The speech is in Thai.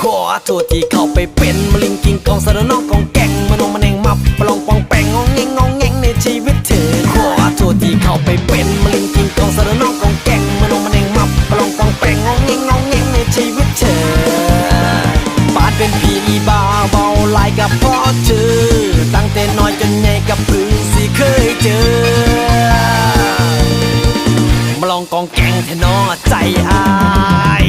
ขอโทษที่เข้าไปเป็นมะลิงกิงกองสารน้องกองแกงมานงมาแนงมับมาลองปองแปงงองแงงงองแงงในชีวิตเธอขอโทษที่เข้าไปเป็นมะลิงกิงกองสารน้องกองแกงมานงมาแนงมับมาลองปองแปงงองแงงงองแงงในชีวิตเธอปานเป็นพี่บ้าเบาลายกับพ่อเธอตั้งแต่น้อยจนใหญ่กับพึ่สิเคยเจอมาลองกองแกงเธอน้องใจอาย